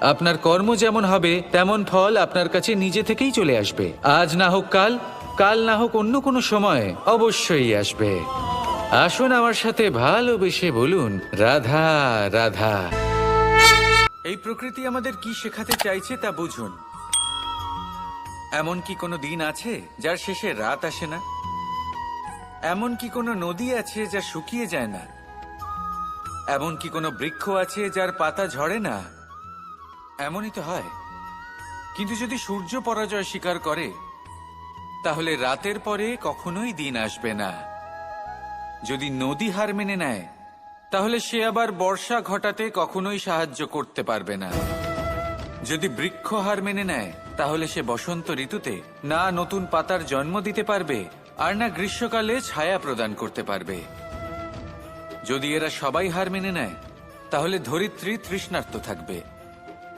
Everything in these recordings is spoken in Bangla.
আপনার কর্ম যেমন হবে, তেমন ফল আপনার কাছে নিজে থেকেই চলে আসবে। আজ না হোক কাল কাল না হোক অন্য কোনো সময় অবশ্যই আসবে। আসুন আমার সাথে ভালোবেসে বলুন, রাধা রাধা। এই প্রকৃতি আমাদের কি শেখাতে চাইছে তা বুঝুন। এমন কি কোনো দিন আছে যার শেষে রাত আসে না? এমন কি কোনো নদী আছে যা শুকিয়ে যায় না? এমন কি কোনো বৃক্ষ আছে যার পাতা ঝরে না? এমনই তো হয়। কিন্তু যদি সূর্য পরাজয় স্বীকার করে, তাহলে রাতের পরে কখনোই দিন আসবে না। যদি নদী হার মেনে নেয়, তাহলে সে আবার বর্ষা ঘটাতে কখনোই সাহায্য করতে পারবে না। যদি বৃক্ষ হার মেনে নেয়, তাহলে সে বসন্ত ঋতুতে না নতুন পাতার জন্ম দিতে পারবে, আর না গ্রীষ্মকালে ছায়া প্রদান করতে পারবে। যদি এরা সবাই হার মেনে নেয়, তাহলে ধরিত্রী তৃষ্ণার্ত থাকবে।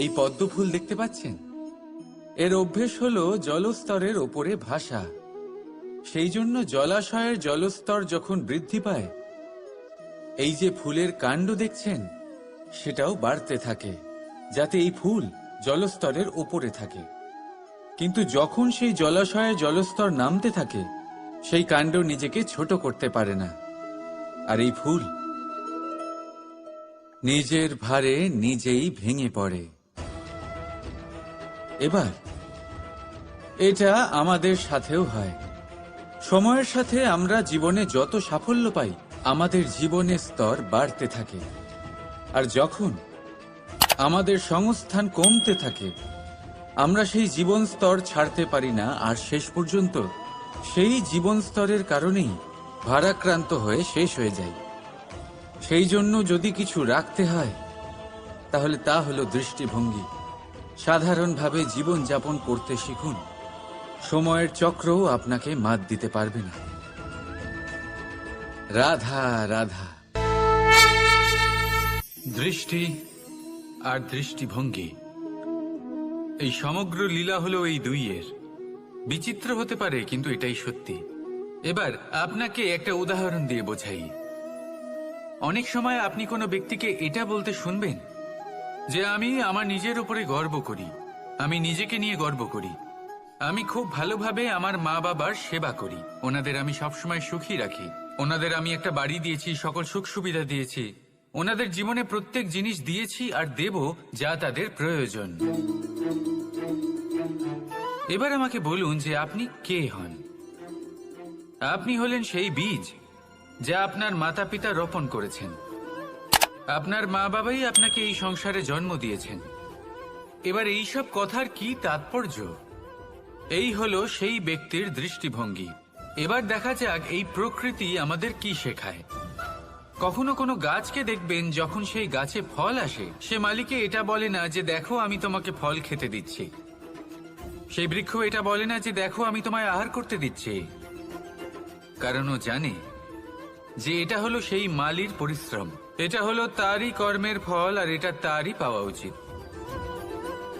এই পদ্ম ফুল দেখতে পাচ্ছেন? এর অভ্যেস হলো জলস্তরের ওপরে ভাষা সেই জন্য জলাশয়ের জলস্তর যখন বৃদ্ধি পায়, এই যে ফুলের কাণ্ড দেখছেন, সেটাও বাড়তে থাকে, যাতে এই ফুল জলস্তরের ওপরে থাকে। কিন্তু যখন সেই জলাশয়ে জলস্তর নামতে থাকে, সেই কাণ্ড নিজেকে ছোট করতে পারে না। আর এই ফুল নিজের ভারে নিজেই ভেঙে পড়ে। এবার, এটা আমাদের সাথেও হয়। সময়ের সাথে আমরা জীবনে যত সাফল্য পাই, আমাদের জীবনের স্তর বাড়তে থাকে। আর যখন আমাদের সংস্থান কমতে থাকে, আমরা সেই জীবন স্তর ছাড়তে পারি না, আর শেষ পর্যন্ত সেই জীবন স্তরের কারণেই ভারাক্রান্ত হয়ে শেষ হয়ে যাই। সেই জন্য যদি কিছু রাখতে হয়, তাহলে তা হলো দৃষ্টিভঙ্গি। সাধারণভাবে জীবনযাপন করতে শিখুন। সময়ের চক্রও আপনাকে মাত দিতে পারবে না। রাধা রাধা। দৃষ্টি আর দৃষ্টিভঙ্গি। এই সমগ্র লীলা হলো এই দুইয়ের। বিচিত্র হতে পারে, কিন্তু এটাই সত্যি। এবার আপনাকে একটা উদাহরণ দিয়ে বোঝাই। অনেক সময় আপনি কোনো ব্যক্তিকে এটা বলতে শুনবেন যে আমি আমার নিজের উপরে গর্ব করি। আমি নিজেকে নিয়ে গর্ব করি। আমি খুব ভালোভাবে আমার মা বাবার সেবা করি। ওনাদের আমি সবসময় সুখী রাখি। ওনাদের আমি একটা বাড়ি দিয়েছি, সকল সুখ সুবিধা দিয়েছি। ওনাদের জীবনে প্রত্যেক জিনিস দিয়েছি আর দেব যা তাদের প্রয়োজন। এবার আমাকে বলুন যে আপনি কে হন? আপনি হলেন সেই বীজ যা আপনার মাতা পিতা রোপণ করেছেন। আপনার মা বাবাই আপনাকে এই সংসারে জন্ম দিয়েছেন। এবার এইসব কথার কি তাৎপর্য? এই হলো সেই ব্যক্তির দৃষ্টিভঙ্গি। এবার দেখা যাক এই প্রকৃতি আমাদের কি শেখায়। কখনো কোনো গাছকে দেখবেন যখন সেই গাছে ফল আসে। সে মালিকে এটা বলে না যে, দেখো, আমি তোমাকে ফল খেতে দিচ্ছি। সেই বৃক্ষ এটা বলে না যে, দেখো, আমি তোমায় আহার করতে দিচ্ছি। কারণ ও জানে যে এটা হলো সেই মালির পরিশ্রম। এটা হলো তারই কর্মের ফল আর এটা তারই পাওয়া উচিত।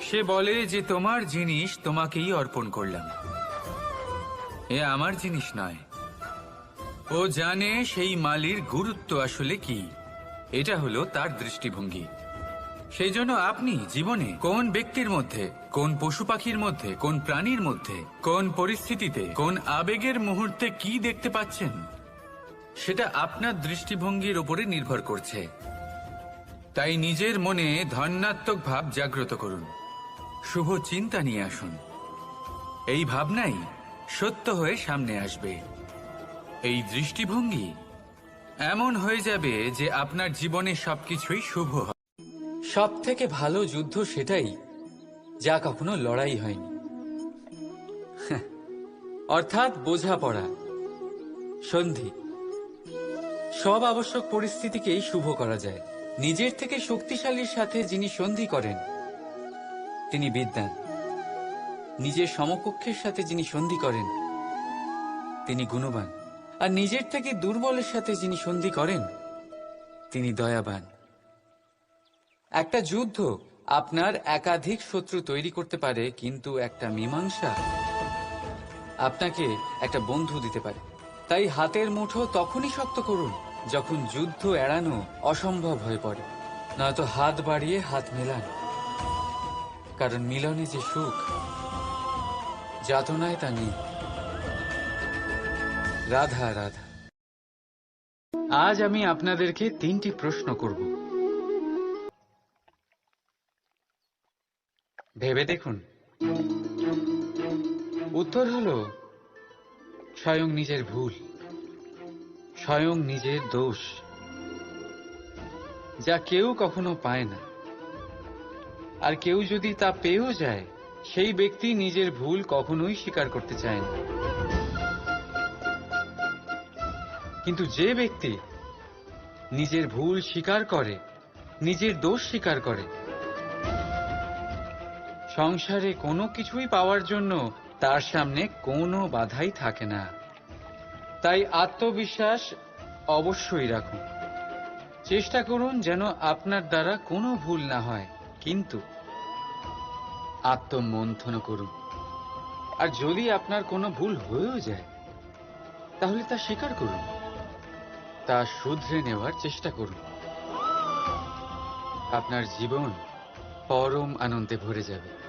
সে বলে যে তোমার জিনিস তোমাকেই অর্পণ করলাম। এ আমার জিনিস নয়। ও জানে সেই মালির গুরুত্ব আসলে কি। এটা হলো তার দৃষ্টিভঙ্গি। সেই জন্য আপনি জীবনে কোন ব্যক্তির মধ্যে, কোন পশু পাখির মধ্যে, কোন প্রাণীর মধ্যে, কোন পরিস্থিতিতে, কোন আবেগের মুহূর্তে কি দেখতে পাচ্ছেন? সেটা আপনার দৃষ্টিভঙ্গির ওপরে নির্ভর করছে। তাই নিজের মনে ধন্যাত্মক ভাব জাগ্রত করুন। শুভ চিন্তা নিয়ে আসুন। এই ভাবনাই সত্য হয়ে সামনে আসবে। এই দৃষ্টিভঙ্গি এমন হয়ে যাবে যে আপনার জীবনে সবকিছুই শুভ হবে। সব থেকে ভালো যুদ্ধ সেটাই যা কখনো লড়াই হয়নি। অর্থাৎ বোঝাপড়া। সন্ধি। সব আবশ্যক পরিস্থিতিকেই শুভ করা যায়। নিজের থেকে শক্তিশালীর সাথে যিনি সন্ধি করেন, তিনি বিদ্যান। নিজের সমকক্ষের সাথে যিনি সন্ধি করেন, তিনি গুণবান। আর নিজের থেকে দুর্বলের সাথে যিনি সন্ধি করেন, তিনি দয়াবান। একটা যুদ্ধ আপনার একাধিক শত্রু তৈরি করতে পারে, কিন্তু একটা মীমাংসা আপনাকে একটা বন্ধু দিতে পারে। তাই হাতের মুঠো তখনই শক্ত করুন, যখন যুদ্ধ এড়ানো অসম্ভব হয়ে পড়ে। নয়তো হাত বাড়িয়ে হাত মেলান। কারণ মিলনে যে সুখ, যাতনায় তা নেই। রাধা রাধা। আজ আমি আপনাদেরকে তিনটি প্রশ্ন করব। ভেবে দেখুন। উত্তর হলো স্বয়ং নিজের ভুল, স্বয়ং নিজের দোষ, যা কেউ কখনো পায় না। আর কেউ যদি তা পেয়েও যায়, সেই ব্যক্তি নিজের ভুল কখনোই স্বীকার করতে চায় না। কিন্তু যে ব্যক্তি নিজের ভুল স্বীকার করে, নিজের দোষ স্বীকার করে, সংসারে কোনো কিছুই পাওয়ার জন্য তার সামনে কোনো বাধাই থাকে না। তাই আত্মবিশ্বাস অবশ্যই রাখুন। চেষ্টা করুন যেন আপনার দ্বারা কোনো ভুল না হয়, কিন্তু আত্মমন্থন করুন। আর যদি আপনার কোনো ভুল হয়েও যায়, তাহলে তা স্বীকার করুন। তা শুধরে নেওয়ার চেষ্টা করুন। আপনার জীবন পরম আনন্দে ভরে যাবে।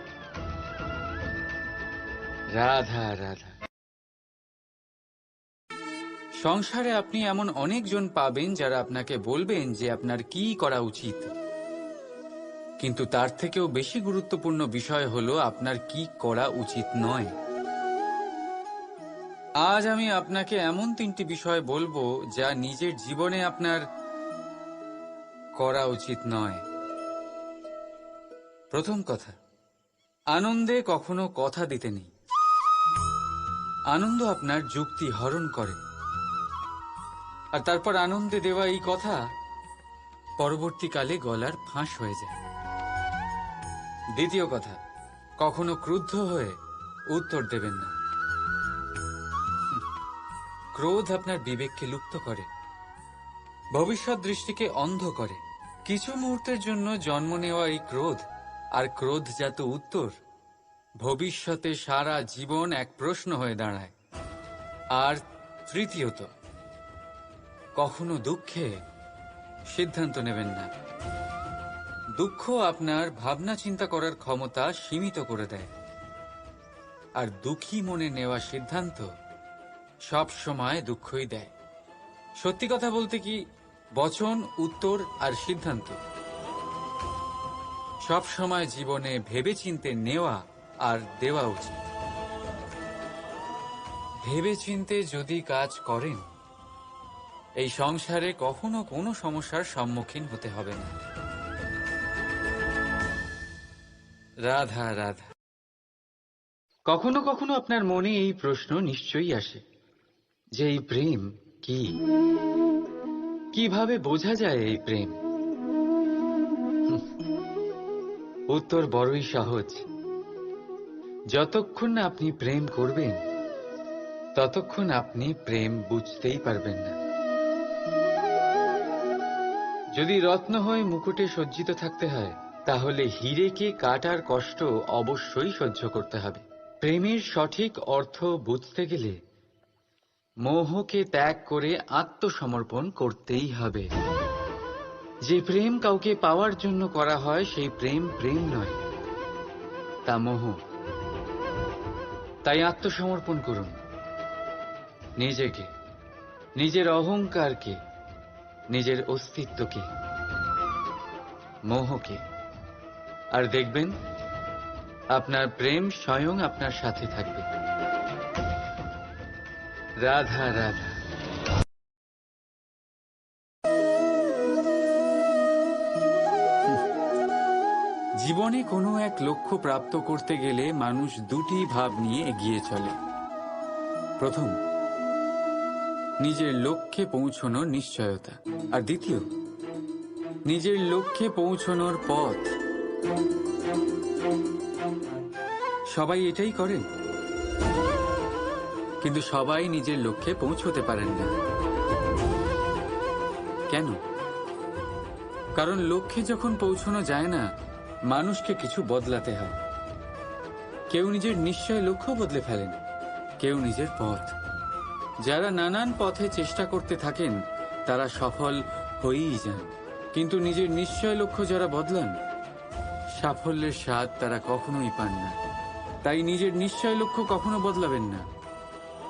রাধা রাধা। সংসারে আপনি এমন অনেকজন পাবেন যারা আপনাকে বলবেন যে আপনার কি করা উচিত। কিন্তু তার থেকেও বেশি গুরুত্বপূর্ণ বিষয় হলো আপনার কি করা উচিত নয়। আজ আমি আপনাকে এমন তিনটি বিষয় বলব যা নিজের জীবনে আপনার করা উচিত নয়। প্রথম কথা, আনন্দে কখনো কথা দিতে নেই। আনন্দ আপনার যুক্তি হরণ করে। আর তারপর আনন্দে দেওয়া এই কথা পরবর্তীকালে গলার ফাঁস হয়ে যায়। দ্বিতীয় কথা, কখনো ক্রুদ্ধ হয়ে উত্তর দেবেন না। ক্রোধ আপনার বিবেককে লুপ্ত করে, ভবিষ্যৎ দৃষ্টিকে অন্ধ করে। কিছু মুহূর্তের জন্য জন্ম নেওয়া এই ক্রোধ আর ক্রোধজাত উত্তর ভবিষ্যতে সারা জীবন এক প্রশ্ন হয়ে দাঁড়ায়। আর তৃতীয়ত, কখনো দুঃখে সিদ্ধান্ত নেবেন না। দুঃখ আপনার ভাবনা চিন্তা করার ক্ষমতা সীমিত করে দেয়। আর দুঃখী মনে নেওয়া সিদ্ধান্ত সব সময় দুঃখই দেয়। সত্যি কথা বলতে কি, বচন, উত্তর আর সিদ্ধান্ত সব সময় জীবনে ভেবেচিন্তে নেওয়া আর দেওয়া উচিত। ভেবেচিন্তে যদি কাজ করেন, এই সংসারে কখনো কোনো সমস্যার সম্মুখীন হতে হবে না। রাধা রাধা। কখনো কখনো আপনার মনে এই প্রশ্ন নিশ্চয়ই আসে, যে এই প্রেম কি? কীভাবে বোঝা যায় এই প্রেম? উত্তর বড়ই সহজ। যতক্ষণ না আপনি প্রেম করবেন, ততক্ষণ আপনি প্রেম বুঝতেই পারবেন না। যদি রত্ন হয়ে মুকুটে সজ্জিত থাকতে হয়, তাহলে হিরেকে কাটার কষ্ট অবশ্যই সহ্য করতে হবে। প্রেমের সঠিক অর্থ বুঝতে গেলে মোহকে ত্যাগ করে আত্মসমর্পণ করতেই হবে। যে প্রেম কাউকে পাওয়ার জন্য করা হয়, সেই প্রেম প্রেম নয়, তা মোহ। তাই আত্মসমর্পণ করুন। নিজেকে, নিজের অহংকারকে, নিজের অস্তিত্বকে, মোহকে। আর দেখবেন, আপনার প্রেম স্বয়ং আপনার সাথে থাকবে। রাধা রাধা। জীবনে কোনো এক লক্ষ্য প্রাপ্ত করতে গেলে মানুষ দুটি ভাব নিয়ে এগিয়ে চলে। প্রথম, নিজের লক্ষ্যে পৌঁছনোর নিশ্চয়তা। আর দ্বিতীয়, নিজের লক্ষ্যে পৌঁছনোর পথ। সবাই এটাই করেন কিন্তু সবাই নিজের লক্ষ্যে পৌঁছতে পারেন না। কেন? কারণ লক্ষ্যে যখন পৌঁছানো যায় না মানুষকে কিছু বদলাতে হয়। কেউ নিজের নিশ্চয় লক্ষ্য বদলে ফেলেন, কেউ নিজের পথ। যারা নানান পথে চেষ্টা করতে থাকেন, তারা সফল হয়েই যান। কিন্তু নিজের নিশ্চয় লক্ষ্য যারা বদলান, সাফল্যের স্বাদ তারা কখনোই পান না। তাই নিজের নিশ্চয় লক্ষ্য কখনো বদলাবেন না।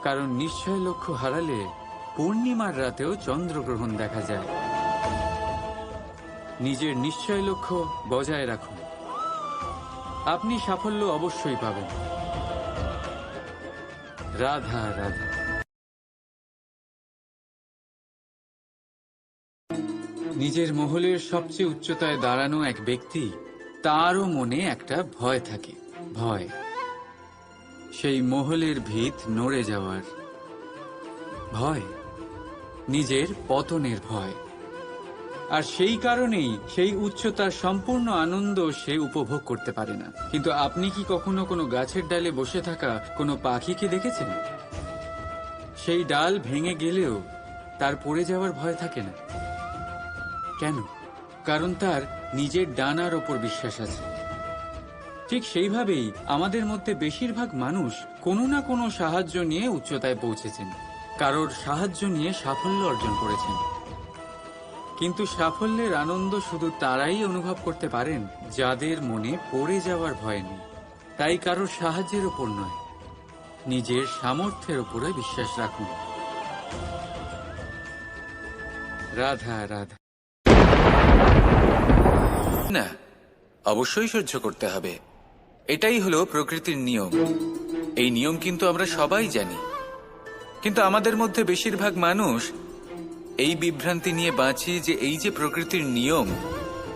কারণ নিশ্চয় লক্ষ্য হারালে পূর্ণিমার রাতেও চন্দ্রগ্রহণ দেখা যায়। নিজের নিশ্চয় লক্ষ্য বজায় রাখুন। আপনি সাফল্য অবশ্যই পাবেন। রাধা রাধা। নিজের মহলের সবচেয়ে উচ্চতায় দাঁড়ানো এক ব্যক্তি, তারও মনে একটা ভয় থাকে। ভয়। সেই মহলের ভিত নড়ে যাওয়ার। ভয়। নিজের পতনের ভয়। আর সেই কারণেই সেই উচ্চতার সম্পূর্ণ আনন্দ সে উপভোগ করতে পারে না। কিন্তু আপনি কি কখনো কোনো গাছের ডালে বসে থাকা কোনো পাখিকে দেখেছেন? সেই ডাল ভেঙে গেলেও তার পড়ে যাওয়ার ভয় থাকে না। কেন? কারণ তার নিজের ডানার ওপর বিশ্বাস আছে। ঠিক সেইভাবেই আমাদের মধ্যে বেশিরভাগ মানুষ কোনো না কোনো সাহায্য নিয়ে উচ্চতায় পৌঁছেছেন। কারোর সাহায্য নিয়ে সাফল্য অর্জন করেছেন। কিন্তু সাফল্যের আনন্দ শুধু তারাই অনুভব করতে পারেন যাদের মনে পড়ে যাওয়ার ভয় নেই। তাই কারোর সাহায্যের ওপর নয়। নিজের সামর্থ্যের উপরে বিশ্বাস রাখুন। রাধা রাধা। না, অবশ্যই সহ্য করতে হবে। এটাই হলো প্রকৃতির নিয়ম। এই নিয়ম কিন্তু আমরা সবাই জানি। কিন্তু আমাদের মধ্যে বেশিরভাগ মানুষ এই বিভ্রান্তি নিয়ে বাঁচি যে এই যে প্রকৃতির নিয়ম,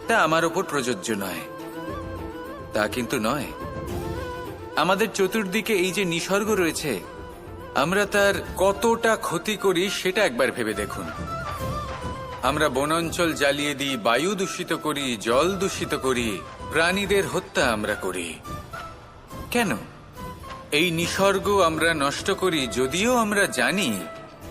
তা আমার ওপর প্রযোজ্য নয়। তা কিন্তু নয়। আমাদের চতুর্দিকে এই যে নিসর্গ রয়েছে, আমরা তার কতটা ক্ষতি করি সেটা একবার ভেবে দেখুন। আমরা বনাঞ্চল জ্বালিয়ে দিই, বায়ু দূষিত করি, জল দূষিত করি, প্রাণীদের হত্যা আমরা করি। কেন? এই নিসর্গ আমরা নষ্ট করি, যদিও আমরা জানি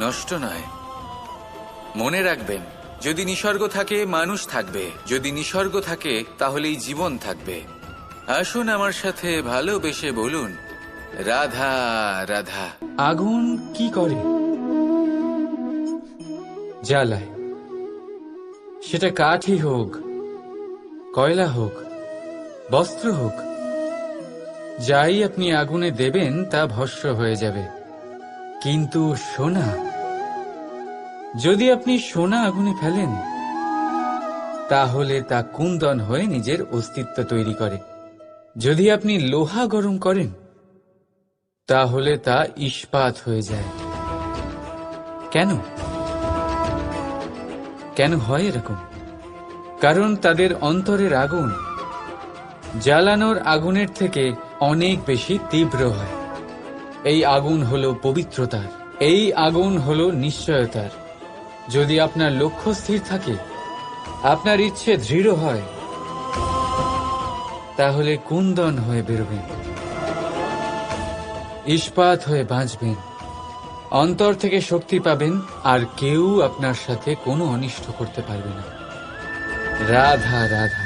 নষ্ট নয়। মনে রাখবেন, যদি নিসর্গ থাকে, মানুষ থাকবে। যদি নিসর্গ থাকে, তাহলেই জীবন থাকবে। আসুন আমার সাথে ভালোবেসে বলুন, রাধা রাধা। আগুন কি করে? জ্বালায়। সেটা কাঠই হোক, কয়লা হোক, বস্ত্র হোক, যাই আপনি আগুনে দেবেন, তা ভস্য হয়ে যাবে। কিন্তু সোনা, যদি আপনি সোনা আগুনে ফেলেন, তাহলে তা কুন্দন হয়ে নিজের অস্তিত্ব তৈরি করে। যদি আপনি লোহা গরম করেন, তাহলে তা ইস্পাত হয়ে যায়। কেন? কেন হয় এরকম? কারণ তাদের অন্তরের আগুন জ্বালানোর আগুনের থেকে অনেক বেশি তীব্র হয়। এই আগুন হলো পবিত্রতার। এই আগুন হলো নিশ্চয়তার। যদি আপনার লক্ষ্য স্থির থাকে, আপনার ইচ্ছে দৃঢ় হয়, তাহলে কুন্দন হয়ে বেরোবেন। ইস্পাত হয়ে বাঁচবেন। অন্তর থেকে শক্তি পাবেন, আর কেউ আপনার সাথে কোনো অনিষ্ট করতে পারবে না। রাধা রাধা।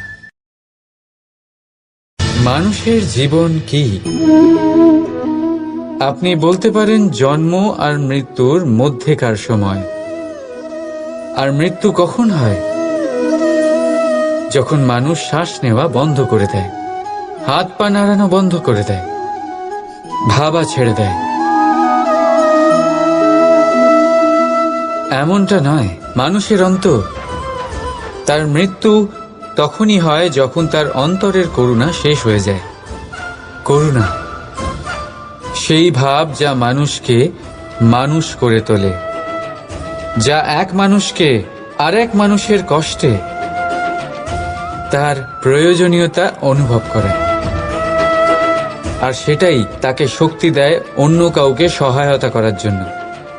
মানুষের জীবন কি? আপনি বলতে পারেন জন্ম আর মৃত্যুর মধ্যেকার সময়। আর মৃত্যু কখন হয়? যখন মানুষ শ্বাস নেওয়া বন্ধ করে দেয়, হাত পা নাড়ানো বন্ধ করে দেয়, ভাবা ছেড়ে দেয়। এমনটা নয়, মানুষের অন্তর। তার মৃত্যু তখনই হয় যখন তার অন্তরের করুণা শেষ হয়ে যায়। করুণা। সেই ভাব যা মানুষকে মানুষ করে তোলে, যা এক মানুষকে আর এক মানুষের কষ্টে তার প্রয়োজনীয়তা অনুভব করে। আর সেটাই তাকে শক্তি দেয় অন্য কাউকে সহায়তা করার জন্য।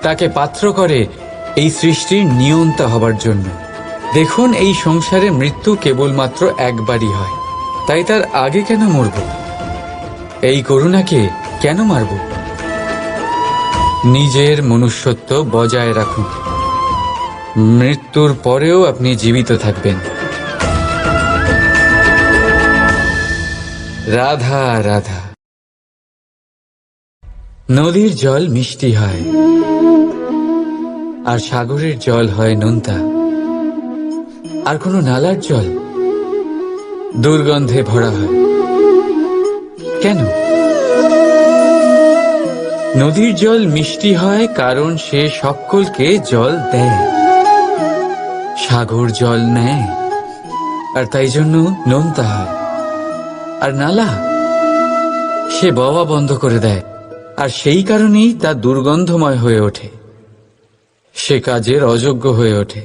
তাকে পাত্র করে এই সৃষ্টির নিয়ন্তা হবার জন্য। দেখুন, এই সংসারে মৃত্যু কেবলমাত্র একবারই হয়। তাই তার আগে কেন মরব? এই করুণাকে কেন মারব? নিজের মনুষ্যত্ব বজায় রাখুন। মৃত্যুর পরেও আপনি জীবিত থাকবেন। রাধা রাধা। নদীর জল মিষ্টি হয়, আর সাগরের জল হয় নোনতা। আর কোনো নালার জল দুর্গন্ধে ভরা হয়। কেন? নদীর জল মিষ্টি হয় কারণ সে সকলকে জল দেয়। সাগর জল নেয়, আর তাই জন্য নোনতা হয়। আর নালা, সে বাবা বন্ধ করে দেয়, আর সেই কারণেই তা দুর্গন্ধময় হয়ে ওঠে। সে কাজের অযোগ্য হয়ে ওঠে।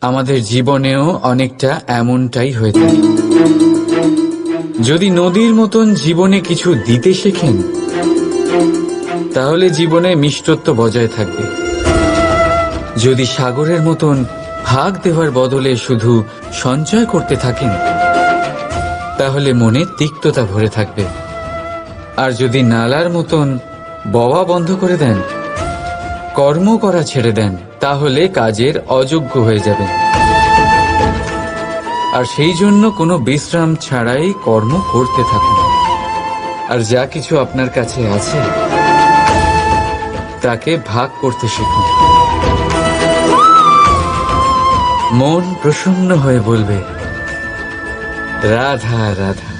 আমাদের জীবনেও অনেকটা এমনটাই হয়ে থাকে। যদি নদীর মতন জীবনে কিছু দিতে শেখেন তাহলে জীবনে মিষ্টত্ব বজায় থাকবে। যদি সাগরের মতন ভাগ দেওয়ার বদলে শুধু সঞ্চয় করতে থাকেন, তাহলে মনে তিক্ততা ভরে থাকবে। আর যদি নালার মতন বওয়া বন্ধ করে দেন, কর্ম করা ছেড়ে দেন, তাহলে কাজের অযোগ্য হয়ে যাবেন। আর সেই জন্য কোনো বিশ্রাম ছাড়াই কর্ম করতে থাকুন। আর যা কিছু আপনার কাছে আছে তাকে ভাগ করতে শিখুন মন প্রসন্ন হয়ে বলবে, রাধা রাধা।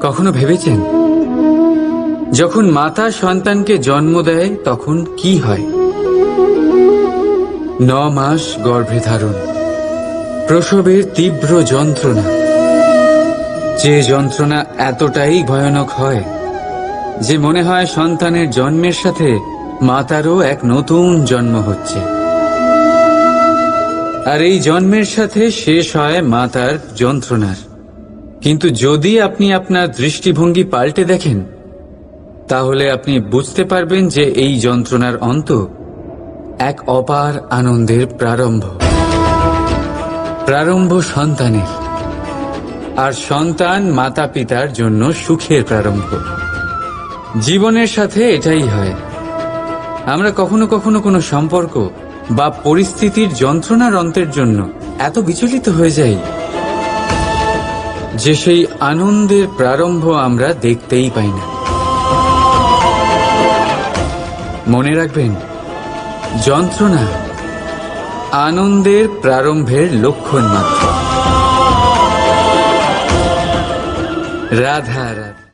কখনো ভেবেছেন? যখন মাতা সন্তানকে জন্ম দেয়, তখন কি হয়? ন মাস গর্ভে ধারণ। প্রসবের তীব্র যন্ত্রণা। যে যন্ত্রণা এতটাই ভয়ানক হয় যে মনে হয় সন্তানের জন্মের সাথে মাতারও এক নতুন জন্ম হচ্ছে। আর এই জন্মের সাথে শেষ হয় মাতার যন্ত্রণার। কিন্তু যদি আপনি আপনার দৃষ্টিভঙ্গি পাল্টে দেখেন, তাহলে আপনি বুঝতে পারবেন যে এই যন্ত্রণার অন্ত এক অপার আনন্দের প্রারম্ভ। প্রারম্ভ সন্তানের। আর সন্তান মাতা পিতার জন্য সুখের প্রারম্ভ। জীবনের সাথে এটাই হয়। আমরা কখনো কখনো কোনো সম্পর্ক বা পরিস্থিতির যন্ত্রণার অন্তের জন্য এত বিচলিত হয়ে যাই যে সেই আনন্দের প্রারম্ভ আমরা দেখতেই পাই না। মনে রাখবেন, যন্ত্রণা আনন্দের প্রারম্ভের লক্ষণ মাত্র। রাধা রাধা।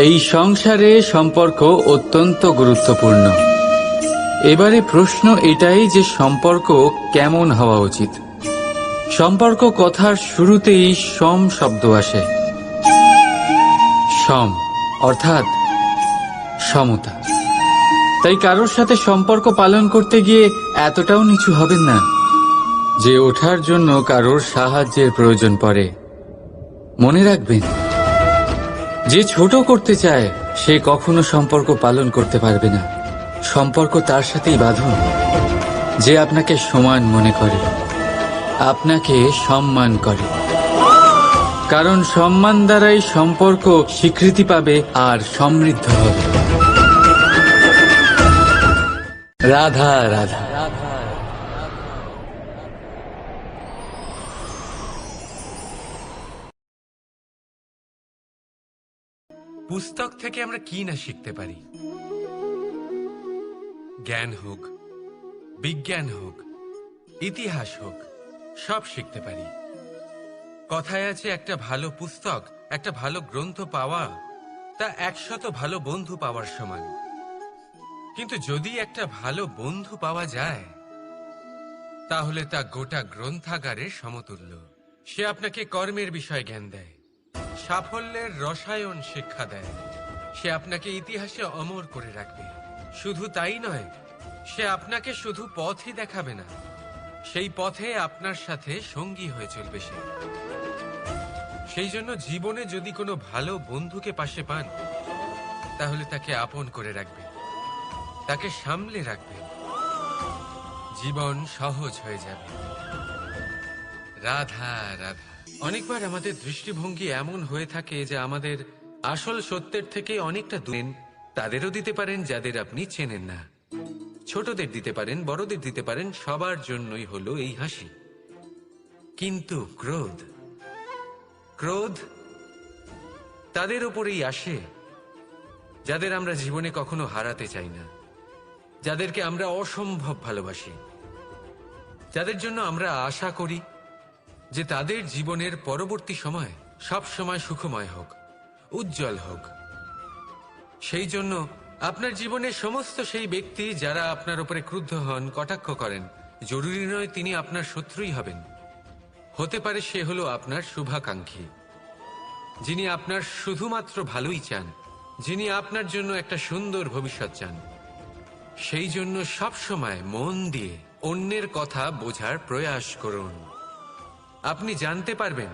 এই সংসারে সম্পর্ক অত্যন্ত গুরুত্বপূর্ণ। এবারে প্রশ্ন এটাই যে সম্পর্ক কেমন হওয়া উচিত? সম্পর্ক কথার শুরুতেই সম শব্দ আসে। সম, অর্থাৎ সমতা। তাই কারোর সাথে সম্পর্ক পালন করতে গিয়ে এতটাও নিচু হবেন না যে ওঠার জন্য কারোর সাহায্যের প্রয়োজন পড়ে। মনে রাখবেন, যে ছোট করতে চায়, সে কখনো সম্পর্ক পালন করতে পারবে না। সম্পর্ক তার সাথেই বাঁধুন, যে আপনাকে সমান মনে করে, আপনাকে সম্মান করে। কারণ সম্মান দ্বারাই সম্পর্ক স্বীকৃতি পাবে আর সমৃদ্ধ হবে। রাধা রাধা। পুস্তক থেকে আমরা কি না শিখতে পারি? জ্ঞান হোক, বিজ্ঞান হোক, ইতিহাস হোক, সব শিখতে পারি। কথায় আছে, একটা ভালো পুস্তক, একটা ভালো গ্রন্থ পাওয়া, তা একশত ভালো বন্ধু পাওয়ার সমান। কিন্তু যদি একটা ভালো বন্ধু পাওয়া যায়, তাহলে তা গোটা গ্রন্থাগারের সমতুল্য। সে আপনাকে কর্মের বিষয় জ্ঞান দেয়। সাফল্যের রসায়ন শিক্ষা দেয়। সে আপনাকে ইতিহাসে অমর করে রাখবে। শুধু তাই নয়, সে আপনাকে শুধু পথই দেখাবে না, সেই পথে আপনার সাথে সঙ্গী হয়ে চলবে সে। সেই জন্য জীবনে যদি কোনো ভালো বন্ধুকে পাশে পান, তাহলে তাকে আপন করে রাখবে তাকে সামলে রাখবে জীবন সহজ হয়ে যাবে। রাধা রাধা। অনেকবার আমাদের দৃষ্টিভঙ্গি এমন হয়ে থাকে যে আমাদের আসল সত্যের থেকে অনেকটা দূরেন তাদেরও দিতে পারেন যাদের আপনি চেনেন না। ছোটদের দিতে পারেন, বড়দের দিতে পারেন, সবার জন্যই হলো এই হাসি। কিন্তু ক্রোধ ক্রোধ তাদের উপরেই আসে, যাদের আমরা জীবনে কখনো হারাতে চাই না, যাদেরকে আমরা অসম্ভব ভালোবাসি, যাদের জন্য আমরা আশা করি যে তাদের জীবনের পরবর্তী সময় সব সময় সুখময় হোক, উজ্জ্বল হোক। সেই জন্য আপনার জীবনের সমস্ত সেই ব্যক্তি যারা আপনার উপরে ক্রুদ্ধ হন, কটাক্ষ করেন, জরুরি নয় তিনি আপনার শত্রুই হবেন। হতে পারে সে হলো আপনার শুভাকাঙ্ক্ষী, যিনি আপনার শুধুমাত্র ভালোই চান, যিনি আপনার জন্য একটা সুন্দর ভবিষ্যৎ চান। সেই জন্য সব সময় মন দিয়ে অন্যের কথা বোঝার প্রয়াস করুন। আপনি জানতে পারবেন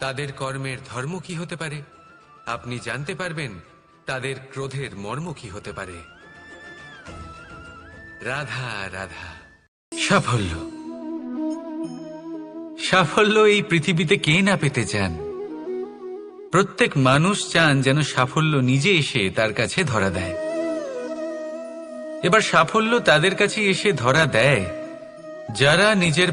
তাদের কর্মের ধর্ম কি হতে পারে। আপনি জানতে পারবেন তাদের ক্রোধের মর্ম কি হতে পারে। রাধা রাধা। সাফল্য। সাফল্য এই পৃথিবীতে কে না পেতে চান? প্রত্যেক মানুষ চান যেন সাফল্য নিজে এসে তার কাছে ধরা দেয়। এবার সাফল্য তাদের কাছে এসে ধরা দেয় যারা নিজের